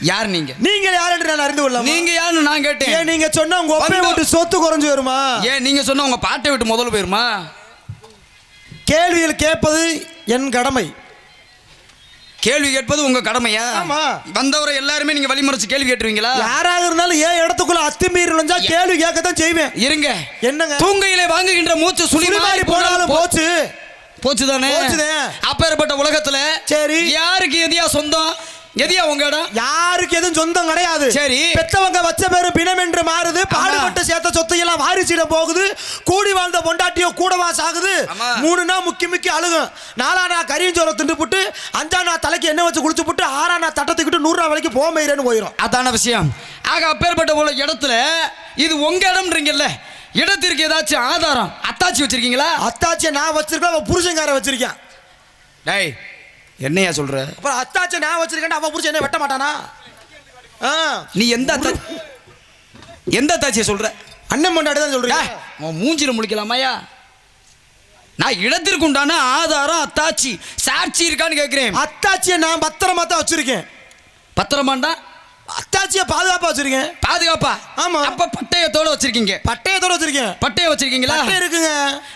யார் நீங்க? நீங்கள் யார் என்று நான் அறிந்து கொள்ளலாம் நீங்க யாருன்னு நான் கேட்டேன். ஏன் நீங்க சொன்னா உங்க ஒப்பை வந்து- விட்டு சொத்து குறைஞ்சு வருமா? ஏன் நீங்க சொன்ன உங்க பாட்டை விட்டு முதல்ல போயிருமா? கேள்வியில் கேட்பது என் கடமை. கேள்வி கேட்பது உங்க கடமையா? ஆமா. வந்தவரை எல்லாருமே நீங்க வழிமறைச்சு கேள்வி கேட்டுருவீங்களா? யாராக இருந்தாலும் ஏன் இடத்துக்குள்ள அத்துமீறி நுழைஞ்சா கேள்வி கேட்கத்தான் செய்வேன். இருங்க. என்னங்க? தூங்கையிலே வாங்குகின்ற மூச்சு சுழி சுழி மாறி போனாலும் போச்சு போச்சு. தானே போச்சுதே. அப்பேற்பட்ட உலகத்துல சரி. யாருக்கு எதியா சொந்தம்? எதியா உங்க இடம்? யாருக்கு எதுவும் சொந்தம் கிடையாது. சரி. பெத்தவங்க வச்ச பேரு பிணம் என்று மாறுது பாடுபட்டு சேர்த்த சொத்து எல்லாம் வாரிசிடம் போகுது. கூடி வாழ்ந்த பொண்டாட்டியோ கூடவா சாகுது. ஆமா. மூணு நாள் முக்கி முக்கி அழுகும். நாலா நான் கரியஞ்சோரை திண்டு புட்டு அஞ்சா நான் தலைக்கு எண்ணெய் வச்சு குளிச்சு புட்டு ஆறா நான் தட்டத்துக்கிட்டு நூறு ரூபா வரைக்கும் போமையிறேன்னு போயிடும் அதான விஷயம். ஆக அப்பேற்பட்ட உள்ள இடத்துல இது உங்க இடம்ன்றீங்கல்ல. இடத்திற்கு ஏதாச்சும் ஆதாரம் அத்தாச்சி வச்சிருக்கீங்களா? அத்தாச்சியை நான் வச்சிருக்கேன் அவன் புருஷங்கார வச்சிருக்கேன். டேய் என்னையா சொல்ற? அப்புறம் அத்தாச்சியை நான் வச்சிருக்கேன் அவன் புருஷன் என்ன வெட்ட மாட்டானா? ஆ. நீ எந்த அத்தா எந்த அத்தாச்சியை சொல்ற? அண்ணன் பொண்டாட்டி தான் சொல்றீங்க மூஞ்சில முழிக்கலாமாயா நான் இடத்திற்கு உண்டான ஆதாரம் அத்தாச்சி. சாட்சி இருக்கான்னு கேட்கிறேன் அத்தாச்சியை நான் பத்திரமா தான் வச்சிருக்கேன். பத்திரமாண்டா? அத்தாச்சியை பாதுகாப்பா வச்சிருக்கேன் பாதுகாப்பா? ஆமா. அப்ப பட்டயத்தோட வச்சிருக்கீங்க. பட்டயத்தோட வச்சிருக்கேன் பட்டயம் வச்சிருக்கீங்களா? பட்டை இருக்குங்க.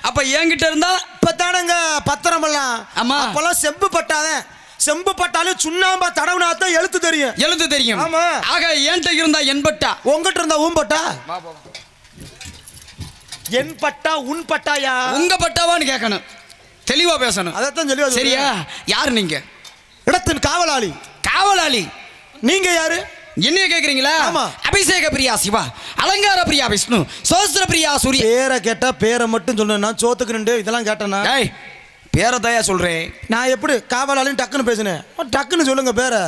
அப்ப என்கிட்ட இருந்தா? இப்பதானங்க பத்திரம் எல்லாம். ஆமா. அப்பெல்லாம் செம்பு பட்டாதான் செம்பு பட்டாலும் சுண்ணாம்பா தடவுனா தான் எழுத்து தெரியும். எழுத்து தெரியும். ஆமா. ஆக என்கிட்ட இருந்தா என்பட்டா உங்ககிட்ட இருந்தா ஊன் பட்டா? என் பட்டா உன் பட்டாயா? உங்க பட்டாவான்னு கேட்கணும். தெளிவா பேசணும். அதைத்தான் சொல்லி சரியா? யார் நீங்க? இடத்தின் காவலாளி. காவலாளி. நீங்க யாரு? என்னைய கேக்குறீங்களா? ஆமா. அபிஷேக பிரியா சிவா அலங்கார பிரியா விஷ்ணு சோஸ்திர பிரியா சூரிய. பேரை கேட்டா பேரை மட்டும் சொல்லணும் நான் சோத்துக்கு நின்று இதெல்லாம் கேட்டேனா? டேய் பேரதாயா சொல்றேன் நான் எப்படி காவலாளின்னு டக்குன்னு பேசினேன். டக்குன்னு சொல்லுங்க பேரை.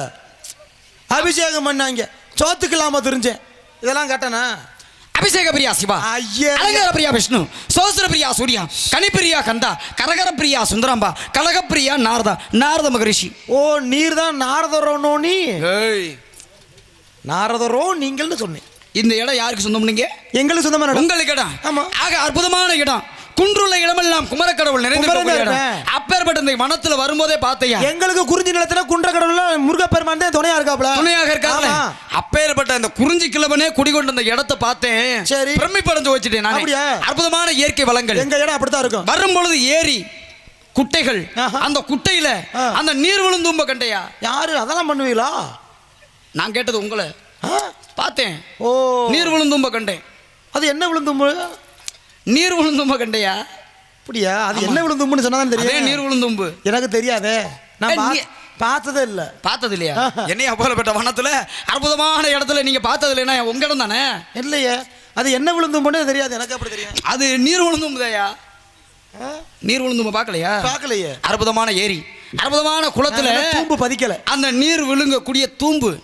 அபிஷேகம் பண்ணாங்க. சோத்துக்கு இல்லாம தெரிஞ்சேன். இதெல்லாம் கேட்டேனா? அபிஷேக பிரியா சிவா ஐயே. அலங்கார பிரியா விஷ்ணு சோஸ்திர பிரியா சூர்யா கனிப்பிரியா கந்தா கரகர பிரியா சுந்தராம்பா கலகப்பிரியா நாரதா நாரத மகரிஷி. ஓ நீர் தான் நாரதரோனோ நீ? ஏய் நாரதரோ நீங்கள்னு சொன்னேன் இந்த இடம் யாருக்கு சொந்தம் நீங்க எங்களுக்கு சொந்தமான. உங்களுக்கு இடம் ஆமா. ஆக அற்புதமான இடம் குன்றுள்ள இடமெல்லாம் குமரக்கடவுள் இருப்பேன். அப்பேற்பட்ட இந்த வனத்துல வரும்போதே பார்த்தையா எங்களுக்கு குறிஞ்சி நிலத்துல குன்றக்கடவுல முருகப்பெருமான் தான் துணையா இருக்காப்ல துணையாக இருக்காங்க. அப்பேற்பட்ட அந்த குறிஞ்சி கிழவனே குடிகொண்ட அந்த இடத்தை பார்த்தேன் சரி. பிரமிப்படைஞ்சு வச்சுட்டேன் நான்? அற்புதமான இயற்கை வளங்கள் எங்க இடம் அப்படித்தான் இருக்கும் வரும் பொழுது ஏரி குட்டைகள். அந்த குட்டையில. அந்த நீர் விழுந்தும்ப கண்டையா யாரு அதெல்லாம் பண்ணுவீங்களா நான் கேட்டது உங்களை? பார்த்தேன். ஓ. நீர் விழுந்தும்ப கண்டேன். அது என்ன விழுந்தும்பு நீர் விழுந்தும்ப கண்டையா? அப்படியா? அது என்ன விழுந்தும்புன்னு சொன்னா அதே தெரியும். நீர் விழுந்தும்பு எனக்கு தெரியாதே. நான் பார்த்ததே இல்ல. பார்த்தது இல்லையா. என்னைய அவ்வளவுப்பட்ட வனத்துல அற்புதமான இடத்துல நீங்க பார்த்தது இல்லைன்னா உங்க இடம் தானே? இல்லையே. அது என்ன விழுந்தும்புன்னு தெரியாது. எனக்கு அப்படி தெரியும். அது நீர் விழுந்தும்புதையா? நீர் விழுந்தும்ப பார்க்கலையா? பார்க்கலையே. அற்புதமான ஏரி. அற்புதமான குளத்துல தூம்பு பதிக்கல. அந்த நீர் விழுங்கக்கூடிய தூம்பு.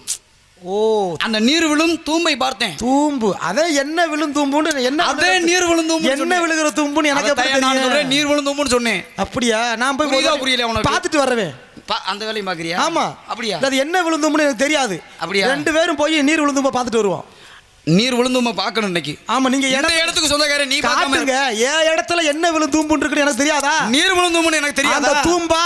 ஓ அந்த நீர் விழும் தூம்பை பார்த்தேன். தூம்பு. அதே என்ன விழுந்தும்புன்னு என்ன அதே நீர் விழுந்தும்பு என்ன விழுகிற தும்புன்னு எனக்கு நான் சொல்றேன். நீர் விழுந்தும்புன்னு சொன்னேன். அப்படியா? நான் போய் புரியுதா, முதல்ல புரியலையா உனக்கு? பார்த்துட்டு வரவேன் பா- அந்த வேலையை பாக்குறியா ஆமா. அப்படியா? அது என்ன விழுந்தும்புன்னு எனக்கு தெரியாது. அப்படியா? ரெண்டு பேரும் போய் நீர் விழுந்தும்ப பார்த்துட்டு வருவோம். நீர் விழுந்தும்ப பார்க்கணும் இன்னைக்கு ஆமா நீங்க எந்த இடத்துக்கு சொந்தக்காரன் நீ காட்டுங்க ஏன் இடத்துல என்ன விழுந்தும்புன்னு இருக்குன்னு எனக்கு தெரியாதா நீர் விழுந்தும்புன்னு எனக்கு அந்த தெரியாதா தூம்பா.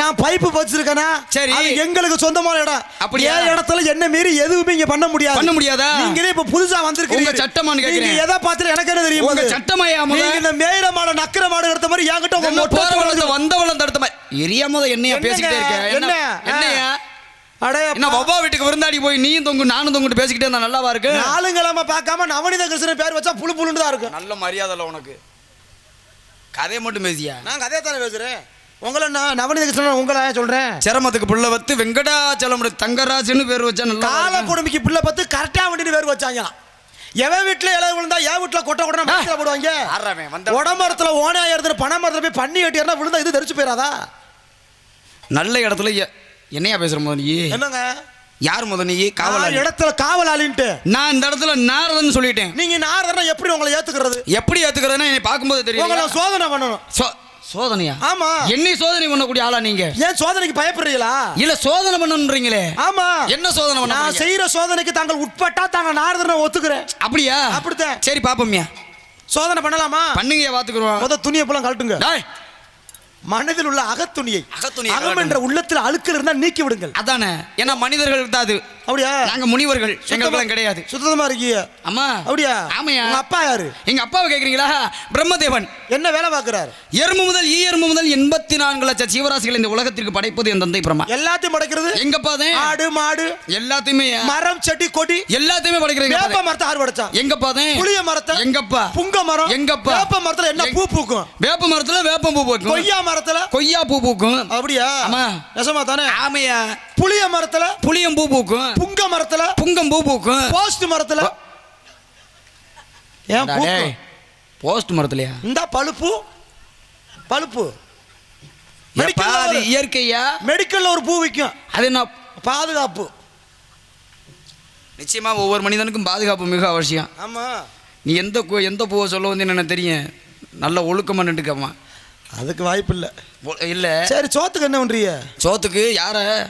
நான் பைப்பு வச்சிருக்கேனா சரி. எங்களுக்கு சொந்தமான இடம் அப்படியா? ஏன் இடத்துல என்ன மீறி எதுவுமே இங்க பண்ண முடியாது பண்ண முடியாதா? நீங்களே இப்ப புதுசா வந்திருக்கீங்க உங்க சட்டமான்னு கேக்குறேன். நீங்க எதை பார்த்துட்டு எனக்கு என்ன தெரியும் உங்க? சட்டமாயா? நீங்க இந்த மேயிற மாடு நக்கிற மாடு எடுத்த மாதிரி என்கிட்ட உங்க போற தோலை வளத்தை வந்த வளம் தடுத்த மாதிரி எரியாம என்னையா? பேசிக்கிட்டே இருக்க என்ன என்ன? என்னையா என்ன வவ்வா வீட்டுக்கு விருந்தாடி போய் நீயும் தொங்கு நானும் தொங்குட்டு பேசிக்கிட்டே இருந்தா நல்லாவா இருக்கு? நாளுங்கிழமை பார்க்காம நவநீத கிருஷ்ணன் பேர் வச்சா புழு புழுன்னு தான் இருக்கும். நல்ல மரியாதை இல்ல உனக்கு. கதையை மட்டும் பேசியா? நான் கதையை தானே பேசுறேன். உங்களை நான் நவநீத கிருஷ்ணன் உங்களை சொல்றேன்? சிரமத்துக்கு புள்ள வத்து வெங்கடாச்சலம் தங்கராஜன்னு பேர் வச்சா நல்லா கால கொடுமைக்கு பிள்ளை பார்த்து கரெக்டா வண்டின்னு பேர் வச்சாங்களாம். எவன் வீட்டுல இலை விழுந்தா என் வீட்டுல கொட்டை கொட்டை மரத்துல போடுவாங்க? உடம்பரத்துல ஓனையா இருந்து பனை மரத்துல போய் பண்ணி கட்டியா விழுந்தா இது தெரிச்சு போயிடாதா நல்ல இடத்துல என்னையா பேசுற முத நீ? என்னங்க? யார் முத நீ? காவலாளி. இடத்துல காவலாளின்ட்டு. நான் இந்த இடத்துல நாரதன்னு சொல்லிட்டேன். நீங்க நாரதனா எப்படி உங்களை ஏத்துக்கிறது? எப்படி ஏத்துக்கிறதுன்னா என்னை பார்க்கும்போது உங்களை தெரியும் சோதனை பண்ணணும். சோதனையா? ஆமா. என்னை சோதனை பண்ணக்கூடிய ஆளா நீங்க? ஏன் சோதனைக்கு பயப்படுறீங்களா? இல்ல சோதனை பண்ணணுன்றீங்களே ஆமா. என்ன சோதனை பண்ண நான்? செய்யற சோதனைக்கு தாங்கள் உட்பட்டா தாங்க நாரதனை ஒத்துக்கிறேன். அப்படியா? அப்படித்தான். சரி பாப்போம்யா. சோதனை பண்ணலாமா? பண்ணுங்கயா பாத்துக்குறோம் முத துணியை போலாம் கழட்டுங்க. மனதில் உள்ள அகத்துணியை அகத்துணியை அகம் என்ற உள்ளத்தில் அழுக்கல் இருந்தால் நீக்கி விடுங்கள் அதானே? ஏன்னா மனிதர்களுக்கு தான் அது அப்படியா? நாங்க முனிவர்கள் எங்களுக்கெல்லாம் கிடையாது. சுத்தமா இருக்கீங்க. அம்மா அப்படியா? ஆமையா? உங்க அப்பா யாரு? எங்க அப்பாவை கேக்குறீங்களா? பிரம்மதேவன். என்ன வேலை பார்க்கறாரு? எறும்பு முதல் ஈ எறும்பு முதல் எண்பத்தி நான்கு லட்சம் ஜீவராசிகள் இந்த உலகத்திற்கு படைப்பது என் தந்தை பிரம்மா. எல்லாத்தையும் படைக்கிறது? எங்கப்பா தான். ஆடு மாடு எல்லாத்தையுமே. மரம் செடி கொடி எல்லாத்தையுமே படைக்கிறீங்க வேப்ப மரத்தை ஆறு படைச்சா எங்கப்பா தான். புளிய மரத்தை எங்கப்பா புங்க மரம் எங்கப்பா? வேப்ப மரத்துல என்ன எங்க- பூ பூக்கும்? வேப்ப மரத்துல வேப்பம் பூ பூக்கும். கொய்யா மரத்துல கொய்யா பூ பூக்கும். அப்படியா? ஆமா. நெசமா தானே? ஆமையா. புளிய மரத்துல புளியம் பூ பூக்கும். புங்க மரத்துல? புங்கம் பூ பூக்கும். போஸ்ட் மரத்துல? ஏன் பூக்கும்? போஸ்ட் மரத்துலயா? இந்த பழுப்பு. பழுப்பு. எப்பா, மெடிக்கல்ல அது ஒரு- இயற்கையா? மெடிக்கல்ல ஒரு பூ விற்கும் அது என்ன? பாதுகாப்பு. நிச்சயமா ஒவ்வொரு மனிதனுக்கும் பாதுகாப்பு மிக அவசியம். ஆமா. நீ எந்த கு- எந்த பூவை சொல்ல வந்து எனக்கு தெரியும். நல்ல ஒழுக்கமா நின்றுக்கம்மா அதுக்கு வாய்ப்பு இல்ல இல்ல. சரி சோத்துக்கு என்ன பண்றீங்க? சோத்துக்கு யார?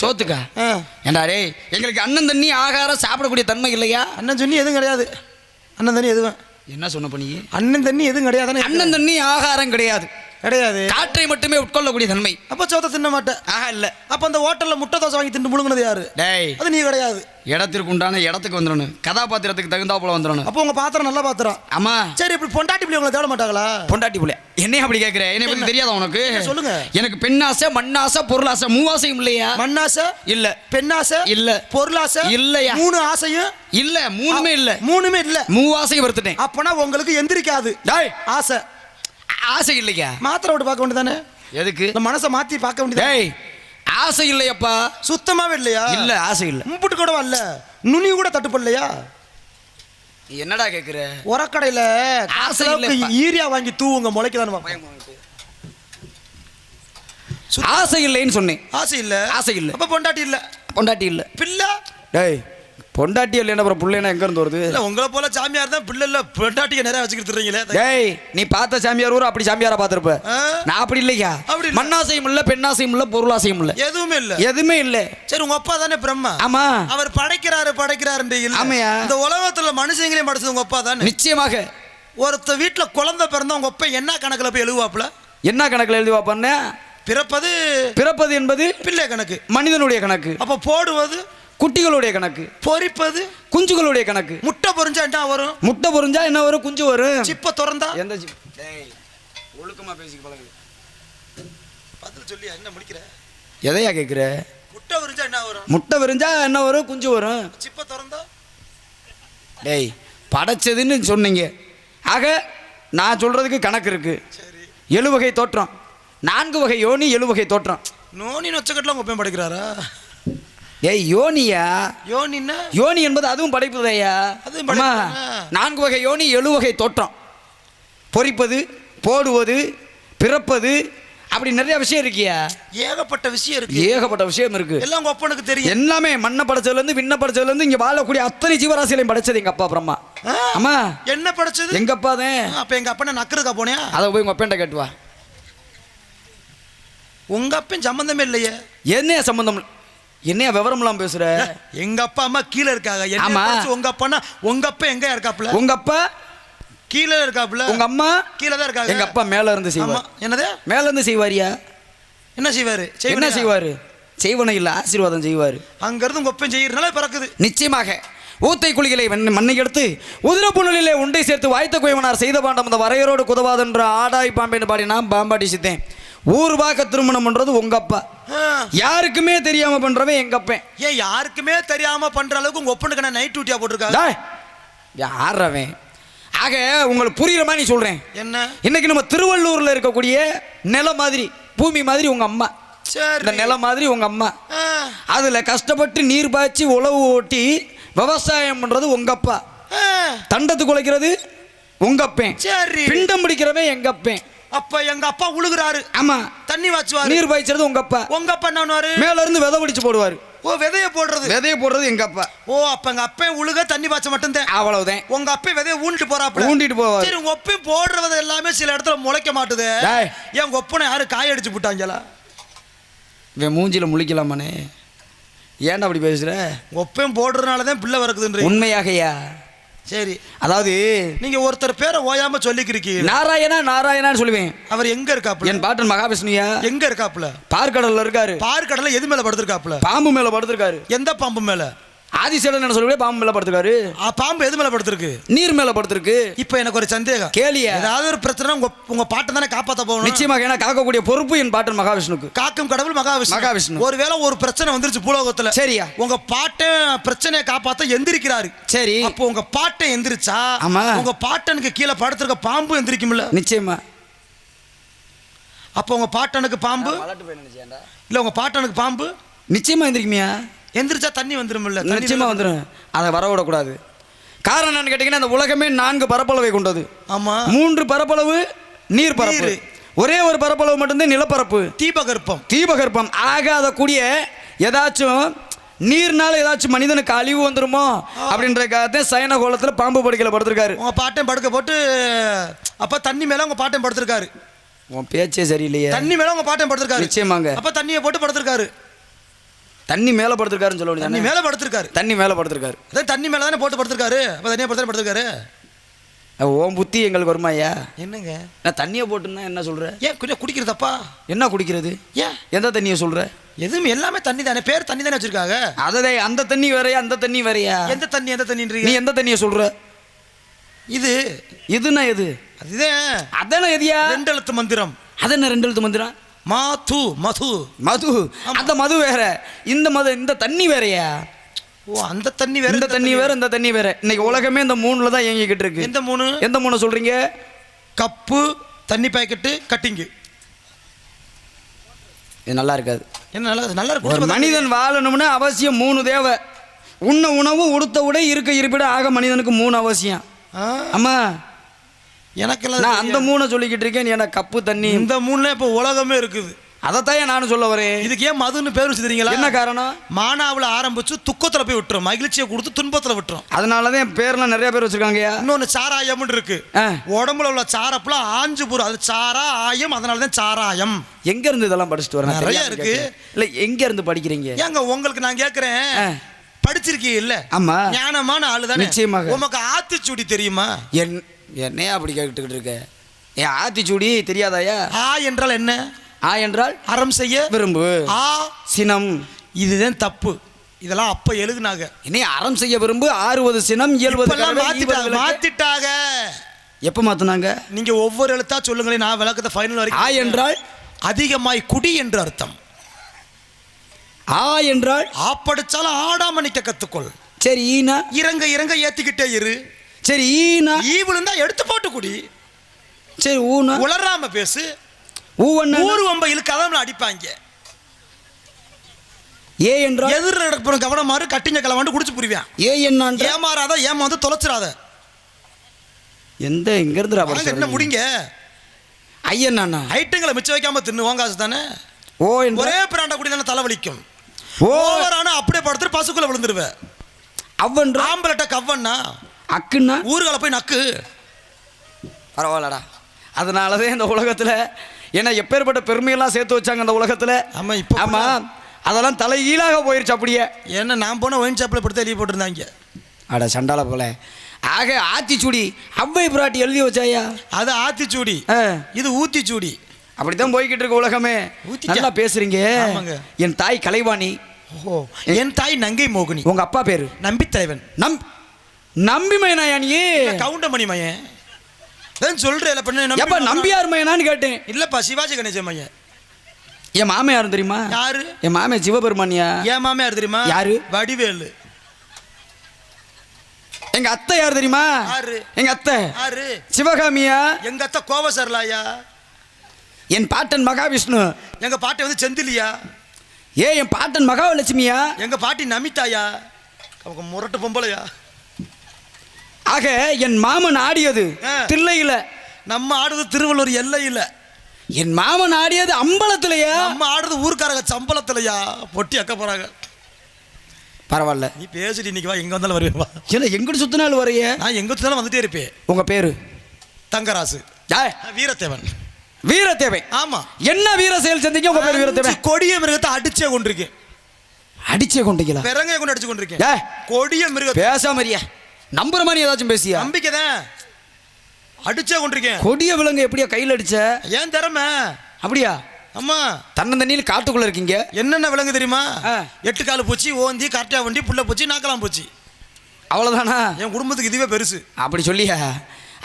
சோத்துக்கா? ஏண்டா டேய் எங்களுக்கு அண்ணன் தண்ணி ஆகாரம் சாப்பிடக்கூடிய தன்மை இல்லையா? அண்ணன் தண்ணி எதுவும் கிடையாது. அண்ணன் தண்ணி எதுவும். என்ன சொன்ன பண்ணி அண்ணன் தண்ணி எதுவும் கிடையாதுன்னு அண்ணன் தண்ணி ஆகாரம் கிடையாது. கிடையாது. காற்றை மட்டுமே உட்கொள்ளக்கூடிய தன்மை. அப்ப சோத்தை தின்ன மாட்டேன் ஆஹா இல்ல. அப்ப அந்த ஹோட்டல்ல முட்டை தோசை வாங்கி தின்னு முழுங்கினது யாரு? டேய். அது நீ கிடையாது. இடத்திற்கு உண்டான இடத்துக்கு வந்துடணும். கதாபாத்திரத்துக்கு தகுந்தாப்புல வந்துடணும். அப்போ உங்க பாத்திரம் நல்ல பாத்திரம். ஆமா. சரி இப்படி பொண்டாட்டி பிள்ளை உங்களை தேட மாட்டாங்களா? பொண்டாட்டி புள்ள என்னைய அப்படி கேட்குற என்னை பத்தி தெரியாதா உனக்கு? சொல்லுங்க. எனக்கு பெண்ணாசை மண்ணாசை பொருளாசை மூவாசையும் இல்லையா? மண்ணாசை இல்ல. பெண்ணாசை இல்ல. பொருளாசை இல்லையா. மூணு ஆசையும். இல்ல மூணுமே இல்ல. மூணுமே இல்ல. மூவாசையும் வருத்துட்டேன் அப்பனா உங்களுக்கு எந்திரிக்காது. டேய். ஆசை. ஆசை இல்லையா மாத்திரை விட்டு பார்க்க வேண்டியதானே எதுக்கு? இந்த மனசை மாத்தி பார்க்க வேண்டியது டேய் ஆசை இல்லையப்பா. சுத்தமாவே இல்லையா? இல்ல ஆசை இல்ல. மும்பிட்டு கூட இல்ல? நுனி கூட தட்டுப்படலையா? என்னடா கேக்குற? உரக்கடையில ஆசை. ஈரியா வாங்கி தூவுங்க முளைக்குதான்னு ஆசை இல்லைன்னு சொன்னேன். ஆசை இல்ல. ஆசை இல்ல. அப்ப பொண்டாட்டி இல்ல. பொண்டாட்டி இல்ல. பிள்ளை? டேய் பொண்டாட்டி இல்லைன்னா அப்புறம் புள்ளைனா எங்க இருந்து வருது? இல்ல உங்களை போல சாமியார் தான் பிள்ளை இல்ல பொண்டாட்டியை நிறைய வச்சுக்கிட்டுறீங்களே டேய் நீ பார்த்த சாமியார் ஊர்? அப்படி சாமியாரா பார்த்திருப்ப? நான் அப்படி இல்லையா? அப்படி. மண்ணாசையும் இல்ல பெண்ணாசையும் இல்ல பொருளாசையும் இல்ல. எதுவுமே இல்ல. எதுவுமே இல்ல. சரி உங்க அப்பா தானே பிரம்மா. ஆமா. அவர் படைக்கிறாரு படைக்கிறாருன்றீங்க ஆமையா. இந்த உலகத்துல மனுஷங்களையும் படைச்சது உங்க அப்பா தானே. நிச்சயமாக. ஒருத்த வீட்டுல குழந்தை பிறந்தா உங்க அப்பா என்ன கணக்குல போய் எழுவாப்புல என்ன கணக்குல எழுதி வைப்பான்னு பிறப்பது பிறப்பது என்பது பிள்ளை கணக்கு. மனிதனுடைய கணக்கு. அப்ப போடுவது குட்டிகளுடைய கணக்கு. பொரிப்பது குஞ்சுகளுடைய கணக்கு. முட்டை பொரிஞ்சா என்ன வரும்? முட்டை பொரிஞ்சா என்ன வரும்? குஞ்சு வரும். சிப்ப திறந்தா? எந்த சி- டேய், ஒழுக்கமா பேசி பழகு பதில் சொல்லி என்ன முடிக்கிற? எதையா கேக்குற? முட்டை பொரிஞ்சா என்ன வரும்? முட்டை விரிஞ்சா என்ன வரும்? குஞ்சு வரும். சிப்ப திறந்தா? டேய் படைச்சதுன்னு சொன்னீங்க. ஆக நான் சொல்றதுக்கு கணக்கு இருக்கு. சரி. எழு வகை தோற்றம். நான்கு வகை யோனி எழு வகை தோற்றம். நோனி நொச்சக்கட்டில் உங்க அப்பா படைக்கிறாரா? ஏய் யோனியா? யோனின்னா? யோனி என்பது அதுவும் படைப்புதையா அதுவும்? நான்கு வகை யோனி எழு வகை தோற்றம். பொரிப்பது போடுவது பிறப்பது அப்படி நிறைய விஷயம் இருக்கியா? ஏகப்பட்ட விஷயம் இருக்கு. ஏகப்பட்ட விஷயம் இருக்கு. எல்லாம் உங்க அப்பனுக்கு தெரியும். எல்லாமே மண்ணை படைச்சதுல இருந்து விண்ண படைச்சதுல இருந்து இங்க வாழக்கூடிய அத்தனை ஜீவராசிகளையும் படைச்சது எங்க அப்பா பிரம்மா ஆ? அம்மா என்ன படைச்சது? எங்க அப்பா தான் அப்ப எங்க அப்பா நக்கருக்கா போனியா? அதை போய் உங்க அப்பேன்ட்ட கேட்டு வா. உங்க அப்பன் சம்பந்தமே இல்லையே. என்னைய சம்பந்தம்? என்னைய விவரம் இல்லாம பேசுற எங்க அப்பா அம்மா கீழே இருக்காங்க. ஆமா. படைச்சு உங்க அப்பானா உங்க அப்பா எங்க இருக்காப்புல? உங்க அப்பா? கீழே இருக்காப்புல? உங்க அம்மா? கீழே தான் இருக்காங்க. எங்க அப்பா மேல இருந்து ஆமா. செய்வார் என்னது? மேல இருந்து செய்வாரியா? என்ன செய்வாரு? என்ன செய்வனையா? செய்வாரு? செய்வனை இல்ல ஆசீர்வாதம் செய்வாரு. அங்க இருந்து உங்க அப்பன் செய்யறதுனால பிறக்குது. நிச்சயமாக. ஊத்தை குழிகளை மண்- மண்ணை எடுத்து உதிர புனலிலே உண்டை சேர்த்து வாய்த்த குயவனார் செய்த பாண்டம் அந்த வரையரோடு குதவாதென்ற ஆடாய் பாம்பேன்னு பாடி நான் பாம்பாட்டி சித்தேன். ஊர் பார்க்க திருமணம் பண்றது உங்க அப்பா. யாருக்குமே தெரியாம பண்றவன் எங்க அப்பன் ஏன் யாருக்குமே தெரியாம பண்ற அளவுக்கு உங்க ஒப்பனுக்கு நைட் டியூட்டியா போட்டிருக்காங்க? யாரவன் ஆக உங்களுக்கு புரியுற மாதிரி சொல்றேன். என்ன? இன்னைக்கு நம்ம திருவள்ளூர்ல இருக்கக்கூடிய நிலம் மாதிரி பூமி மாதிரி உங்க அம்மா. இந்த நிலம் மாதிரி உங்க அம்மா. அதுல கஷ்டப்பட்டு நீர் பாய்ச்சி உழவு ஓட்டி விவசாயம் பண்றது உங்க அப்பா. ஆ. தண்டத்துக்கு உழைக்கிறது உங்க அப்பன் சரி. பிண்டம் பிடிக்கிறவன் எங்க அப்பன் அப்ப எங்க அப்பா உழுகுறாரு. ஆமா. தண்ணி வாச்சுவாரு. நீர் பாய்ச்சறது உங்க அப்பா. உங்க அப்பா என்ன பண்ணுவாரு? மேல இருந்து விதை பிடிச்சு போடுவாரு. ஓ விதைய போடுறது. விதைய போடுறது எங்க அப்பா. ஓ அப்ப எங்க அப்பா உழுக தண்ணி பாய்ச்ச மட்டும்தான். அவ்வளவுதான். உங்க அப்பா விதைய ஊண்டிட்டு போறாப்புல. ஊண்டிட்டு போவாரு. சரி உங்க ஒப்பையும் போடுற விதை எல்லாமே சில இடத்துல முளைக்க மாட்டுது. உங்க ஒப்பனை யாரு காய அடிச்சு போட்டாங்களா? இவன் மூஞ்சில முழிக்கலாமானே? ஏன்டா அப்படி பேசுற? ஒப்பையும் போடுறதுனால தான் பிள்ளை வரக்குதுன்றீங்க உண்மையாகயா? சரி. அதாவது நீங்க ஒருத்தர் பேரை ஓயாம சொல்லிக்கிறீங்க நாராயணா நாராயணான்னு சொல்லுவேன். அவர் எங்க இருக்காப்புல? என் பாட்டன் மகாவிஷ்ணுயா? எங்க இருக்காப்புல? பார்க்கடல்ல இருக்காரு. பார்க்கடல எது மேல படுத்திருக்காப்புல? பாம்பு மேல படுத்திருக்காரு. எந்த பாம்பு மேல? ஆதிசேடன் என்ன சொல்லுவே பாம்பு மேல படுத்திருக்காரு. ஆ, பாம்பு எது மேல படுத்திருக்கு? நீர் மேல படுத்திருக்கு. இப்ப எனக்கு ஒரு சந்தேகம். கேளிய. ஏதாவது ஒரு பிரச்சனை உங்க உங்க பாட்டை தானே காப்பாத்த போகணும்? நிச்சயமாக ஏன்னா காக்கக்கூடிய பொறுப்பு என் பாட்டன் மகாவிஷ்ணுக்கு. காக்கும் கடவுள் மகாவிஷ்ணு. மகாவிஷ்ணு. ஒருவேளை ஒரு பிரச்சனை வந்துருச்சு பூலோகத்துல. சரியா. உங்க பாட்டை பிரச்சனையை காப்பாத்த எந்திரிக்கிறாரு. சரி. அப்போ உங்க பாட்டை எந்திரிச்சா ஆமா. உங்க பாட்டனுக்கு கீழே படுத்திருக்க பாம்பு எந்திரிக்கும்ல? நிச்சயமா. அப்போ உங்க பாட்டனுக்கு பாம்பு? இல்ல உங்க பாட்டனுக்கு பாம்பு? நிச்சயமா எந்திரிக்குமியா? எந்திரிச்சா தண்ணி வந்துரும்ல தண்ணி நிச்சயமா வந்துடும் அதை வரவிடக்கூடாது. காரணம் என்னன்னு கேட்டீங்கன்னா இந்த உலகமே நான்கு பரப்பளவை கொண்டது. ஆமா. மூன்று பரப்பளவு நீர் பரப்பு. ஒரே ஒரு பரப்பளவு மட்டும்தான் நிலப்பரப்பு. தீபகற்பம். தீபகற்பம். ஆகாதக்கூடிய ஏதாச்சும் நீர்னால ஏதாச்சும் மனிதனுக்கு அழிவு வந்துருமோ? அப்படின்றக்காக சயன கோலத்தில் பாம்பு படுக்கையில் படுத்திருக்காரு. உங்க பாட்டையும் படுக்க போட்டு அப்ப தண்ணி மேல உங்க பாட்டையும் படுத்திருக்காரு. உன் பேச்சே சரியில்லையே. தண்ணி மேல உங்க பாட்டையும் படுத்திருக்காரு. நிச்சயமாங்க. அப்ப தண்ணியை போட்டு படுத்திருக்காரு. தண்ணி மேல படுத்திருக்காருன்னு சொல்ல தண்ணி மேல படுத்திருக்காரு. தண்ணி மேல படுத்திருக்காரு. அதான் தண்ணி மேல தானே போட்டு படுத்திருக்காரு. அப்ப தண்ணியை படுத்து படுத்திருக்காரு? ஓம் புத்தி எங்களுக்கு வருமாயா என்னங்க? நான் தண்ணியை போட்டுன்னா என்ன சொல்ற? ஏன் கொஞ்சம் குடிக்கிறதப்பா? என்ன குடிக்கிறது? ஏன்? எந்த தண்ணியை சொல்ற? எதுவும் எல்லாமே தண்ணி தானே. பேர் தண்ணி தானே வச்சிருக்காங்க. அதே அந்த தண்ணி வேறையா அந்த தண்ணி வேறையா? எந்த தண்ணி எந்த நீ தண்ணின்றீங்க எந்த தண்ணியை சொல்ற? இது. இதுனா எது? அதுதான். அதானே எதியா? ரெண்டு எழுத்து மந்திரம். அதென்ன ரெண்டு எழுத்து மந்திரம்? மா து மது. மது அந்த மது வேற. இந்த மது இந்த தண்ணி வேறயா? ஓ அந்த தண்ணி வேற இந்த தண்ணி வேற இந்த தண்ணி வேற. இன்னைக்கு உலகமே இந்த மூணுல தான் இயங்கிக்கிட்டு இருக்கு. எந்த மூணு? எந்த மூணு சொல்றீங்க? கப்பு தண்ணி பாக்கெட்டு கட்டிங்கு. இது நல்லா இருக்காது. என்ன நல்லா நல்லா ஒரு இருக்கும் மனிதன் வாழணும்னா அவசியம் மூணு தேவை. உண்ண உணவு உடுத்த உடை இருக்க இருப்பிட ஆக மனிதனுக்கு மூணு அவசியம். ஆ, அம்மா எனக்கெல்லாம் நான் அந்த மூணை சொல்லிக்கிட்டு இருக்கேன் என்ன கப்பு தண்ணி. இந்த மூணுல இப்ப உலகமே இருக்குது. அதைத்தான் நானும் சொல்ல வரேன். இதுக்கு ஏன் மதுன்னு பேர் வச்சு தெரியுங்களா என்ன காரணம்? மானாவுல ஆரம்பிச்சு துக்கத்துல போய் விட்டுரும் மகிழ்ச்சியை கொடுத்து துன்பத்துல விட்டுரும். அதனால தான் பேர்லாம் நிறைய பேர் வச்சிருக்காங்கய்யா இன்னொன்னு சாராயம்னு இருக்கு. உடம்புல உள்ள சாரப்புல ஆஞ்சு போற அது சாரா ஆயம் அதனால தான் சாராயம். எங்க இருந்து இதெல்லாம் படிச்சுட்டு வரேன்? நிறைய இருக்கு. கேட்கிறேன். இல்ல எங்க இருந்து படிக்கிறீங்க? ஏங்க உங்களுக்கு நான் கேக்குறேன். ஆ. படிச்சிருக்கீங்க இல்ல ஆமா. ஞானமான ஆளு தானே நிச்சயமாக. உமக்கு ஆத்திச்சூடி தெரியுமா? என் என்னையா அப்படி கேட்டுக்கிட்டு இருக்க? என் ஆத்திச்சூடி தெரியாதாயா? ஆ என்றால் என்ன? ஆ என்றால் அறம் செய்ய விரும்பு. ஆ. சினம். இதுதான் தப்பு. இதெல்லாம் அப்ப எழுதுனாங்க. இனி அறம் செய்ய விரும்பு? ஆறுவது சினம் இயல்வது மாத்திட்டாங்க. எப்ப மாத்துனாங்க? நீங்க ஒவ்வொரு எழுத்தா சொல்லுங்களேன் நான் விளக்கத்தை ஃபைனல் ஆ வரைக்கும் என்றால்? அதிகமாய் குடி என்று அர்த்தம். ஆ என்றால் ஆப்படிச்சாலும் ஆடாம நிக்க கத்துக்கொள். சரி ஈனா? இறங்க இறங்க ஏத்திக்கிட்டே இரு. சரி ஈனா? ஈவிழுந்தா எடுத்து போட்டு குடி. சரி ஊனா? உளராம பேசு. ஊவண்ணா ஊரு வம்ப இழுக்காதவங்கள அடிப்பாங்க. ஏ என்றால்? எதிர நடப்புற கவனமாறு கட்டிங்க கிளவாண்டு குடிச்சு புரிவான் ஏ என்னான்ற? ஏமாறாத ஏமாந்து தொலைச்சிடாத. எந்த எங்க இருந்து வாங்க, என்ன முடிங்க ஐயண்ணா ஐட்டங்களை மிச்சம் வைக்காம தின்னு உன் காசு தானே? ஓ ஒரே பிராண்ட குடி தானே தலைவலிக்கும். ஓ. ஓவரான அப்படியே படுத்துட்டு பசுக்குள்ள விழுந்துருவேன் அவ்வன்ற? ஆம்பளட்ட கவ்வண்ணா அக்குன்னா? ஊர்களை போய் நக்கு. பரவாயில்லடா. அதனாலதான் இந்த உலகத்துல ஏன்னா எப்பேற்பட்ட பெருமையெல்லாம் சேர்த்து வச்சாங்க அந்த உலகத்துல? ஆமா இப்போ ஆமா. அதெல்லாம் தலைகீழாக போயிருச்சு அப்படியே. ஏன்னா நான் போன ஒயின் ஷாப்பில் படுத்து எழுதி போட்டிருந்தாங்க. அட சண்டால போல. ஆக ஆத்திச்சூடி அவ்வை பிராட்டி எழுதி வச்சாயா? அது ஆத்திச்சூடி. இது ஊத்திச்சூடி. அப்படித்தான் போய்கிட்டு இருக்கு உலகமே. நல்லா பேசுறீங்க. என் தாய் கலைவாணி. ஓ என் தாய் நங்கை மோகினி. உங்க அப்பா பேரு? நம்பி தலைவன் நம் நம்பி மயனாயா நீ கவுண்டமணி மையன். தான் சொல்றேன் பண்ண நம்பியார் மயனான்னு கேட்டேன். இல்லப்பா சிவாஜி கணேசன் மையன். என் மாமையார் தெரியுமா? யாரு? என் மாமே சிவபெருமானியா? ஏன் மாமியார் தெரியுமா? யாரு? வடிவேலு. எங்க அத்தை யார் தெரியுமா? யாரு? எங்க அத்தை. யாரு? சிவகாமியா? எங்க அத்தை கோவசர்லாயா? என் பாட்டன் மகாவிஷ்ணு. எங்க பாட்டி வந்து செந்திலியா? ஏ என் பாட்டன் மகாலட்சுமியா? எங்க பாட்டி நமிதாயா? அவங்க முரட்டு பொம்பளையா? ஆக என் மாமன் ஆடியது. தில்லையில. நம்ம ஆடுறது திருவள்ளூர் எல்லையில. என் மாமன் ஆடியது அம்பலத்திலையா? நம்ம ஆடுறது ஊர்க்காரங்க சம்பளத்திலயா? பொட்டி அக்க போறாங்க. பரவாயில்ல. நீ பேசிட்டு இன்னைக்கு வா எங்க வந்தாலும் வருவேன் வா. இல்ல எங்கிட்டு சுத்தினாலும் வரைய? நான் எங்க வந்தாலும் வந்துட்டே இருப்பேன். உங்க பேரு? தங்கராசு. ஏய், வீரத்தேவை ஆமா. என்ன வீர செயல் செஞ்சீங்க? உங்க பேரு வீரத்தேவை அஞ்சு கொடிய மிருகத்தை அடிச்சே கொண்டிருக்கேன். அடிச்சே கொண்டீங்களா? பிறங்கைய கொண்டு அடிச்சு கொண்டிருக்கேன். ஏய், கொடிய மிருகத்தை. பேசாம இருயா நம்புற மாதிரி ஏதாச்சும் பேசியா? நம்பிக்கை தான். அடிச்சே கொண்டிருக்கேன். கொடிய விலங்கு எப்படியா கையில் அடிச்ச? ஏன் திறமை? அப்படியா? அம்மா தன்னந்தண்ணியில் காட்டுக்குள்ள இருக்கீங்க. என்னென்ன விலங்கு தெரியுமா. எட்டு கால் பூச்சி ஓந்தி கரெக்டா வண்டி புள்ள பூச்சி நாக்கலாம் பூச்சி. அவ்வளோதானா என் குடும்பத்துக்கு இதுவே பெருசு. அப்படி சொல்லியா?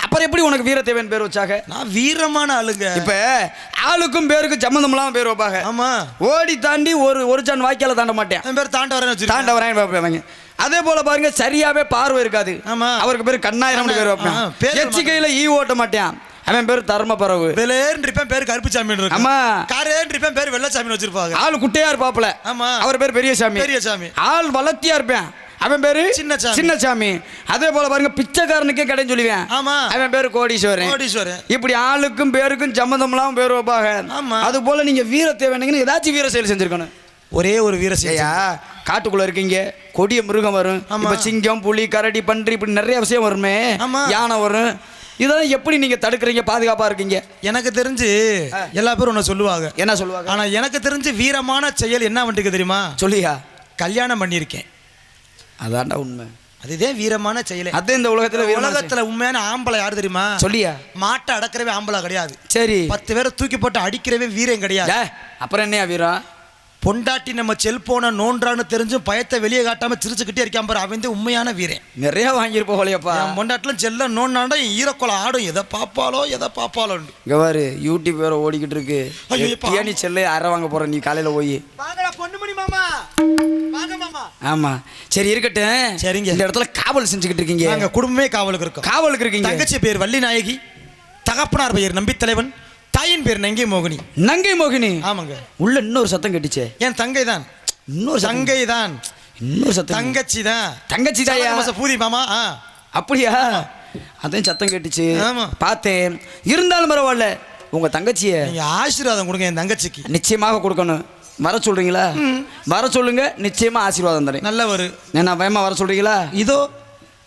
அப்புறம் எப்படி உனக்கு வீரத்தேவன் பேர் வச்சாங்க? நான் வீரமான ஆளுங்க. இப்ப ஆளுக்கும் பேருக்கும் சம்மந்தம் இல்லாம பேர் வைப்பாங்க. ஆமா. ஓடி தாண்டி ஒரு ஒரு சான் வாய்க்கால தாண்ட மாட்டேன். என் பேர் தாண்ட வச்சிருக்கேன். தாண்ட வரேன் வைப்பாங்க. அதே போல பாருங்க சரியாவே பார்வை இருக்காது. ஆமா. அவருக்கு பேர் கண்ணாயிரம் பேர் வைப்பேன் ஆ, பேர் எச்சி கையில ஈ ஓட்ட மாட்டேன். அவன் பேர் தர்ம பறவு இருப்பேன் பேர் கருப்பு இருக்கும். ஆமா. காரேன்னு இருப்பேன் பேர் வெள்ளச்சாமின்னு வச்சிருப்பாங்க. ஆள் குட்டையா இருப்பாப்புல. ஆமா. அவர் பேர் பெரியசாமி. பெரியசாமி. ஆள் வளர்த்தியா இருப்பேன். அவன் பேரு? சின்னசாமி. சின்னசாமி அதே போல பாருங்க பிச்சைக்காரனுக்கே கடைன்னு சொல்லுவேன். ஆமா. அவன் பேரு கோடீஸ்வரன். கோடீஸ்வரன். இப்படி ஆளுக்கும் பேருக்கும் சம்மந்தம் இல்லாம பேர் வைப்பாங்க. ஆமா. அது போல நீங்க வீரத்தேவனுங்கன்னு ஏதாச்சும் வீர செயல் செஞ்சிருக்கணும். ஒரே ஒரு வீர ஐயா காட்டுக்குள்ள இருக்கீங்க. கொடிய மிருகம் வரும். இப்ப சிங்கம் புலி கரடி பன்றி இப்படி நிறைய விஷயம் வருமே. யானை வரும். இதெல்லாம் எப்படி நீங்க தடுக்கிறீங்க? பாதுகாப்பா இருக்கீங்க? எனக்கு தெரிஞ்சு எல்லா பேரும் ஒன்று சொல்லுவாங்க. என்ன சொல்லுவாங்க? ஆனா எனக்கு தெரிஞ்சு வீரமான செயல் என்ன வந்துருக்கு தெரியுமா? சொல்லியா கல்யாணம் பண்ணியிருக்கேன். அதான்டா உண்மை. அதுதான் வீரமான செயலே. அதே இந்த உலகத்துல. உலகத்துல உண்மையான ஆம்பளை யார் தெரியுமா? சொல்லியா? மாட்டை அடக்கிறவே ஆம்பளை கிடையாது. சரி. பத்து பேரை தூக்கி போட்டு அடிக்கிறவே வீரம் கிடையாது. அப்புறம் என்னையா வீரம்? பொண்டாட்டி நம்ம செல்போனை நோன்றான்னு தெரிஞ்சும் பயத்தை வெளியே காட்டாம சிரிச்சுக்கிட்டே இருக்கான் பாரு. அவன் உண்மையான வீரன். நிறைய வாங்கியிருப்போம் போலையப்பா. பொண்டாட்டிலும் செல்ல நோண்டாண்டா என் ஈரக்குளம் ஆடும். எதை பாப்பாலோ எதை பாப்பாலோ இங்க பாரு யூடியூப் வேற ஓடிக்கிட்டு இருக்கு. நீ செல்ல அரை வாங்க போற நீ காலையில போய். வாங்கடா பொண்ணுமணி மாமா. வாங்க மாமா. ஆமா. சரி இருக்கட்டும். சரிங்க. இந்த இடத்துல காவல் செஞ்சுக்கிட்டு இருக்கீங்க. நாங்க குடும்பமே காவலுக்கு இருக்கோம். காவலுக்கு இருக்கீங்க. தங்கச்சி பேர் வள்ளி நாயகி தகப்பனார் பெயர் நம்பித்தலைவன். தாயின் பேர் நங்கை மோகினி. நங்கை மோகினி? ஆமாங்க. உள்ள இன்னொரு சத்தம் கேட்டுச்சே. என் தங்கை தான் இன்னொரு தங்கை தான் இன்னொரு சத்தம். தங்கச்சி தான் தங்கச்சி தாயா பூதி மாமா ஆ. அப்படியா? அதான் சத்தம் கேட்டுச்சு. பார்த்தேன். இருந்தாலும் பரவாயில்ல. உங்க தங்கச்சிய நீங்க ஆசீர்வாதம் கொடுங்க என் தங்கச்சிக்கு. நிச்சயமாக கொடுக்கணும். வர சொல்றீங்களா? வர சொல்லுங்க. நிச்சயமா ஆசீர்வாதம் தரேன். நல்லவர். என்ன வேமா வர சொல்றீங்களா? இதோ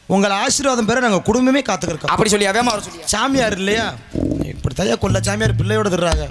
உங்கள் ஆசீர்வாதம் பெற நாங்க குடும்பமே காத்துக்கிருக்கோம். அப்படி வர சொல்லியா? சாமியார் இல்லையா? இப்படி தயா கொல்ல? சாமியார் பிள்ளையோட தர்றாங்க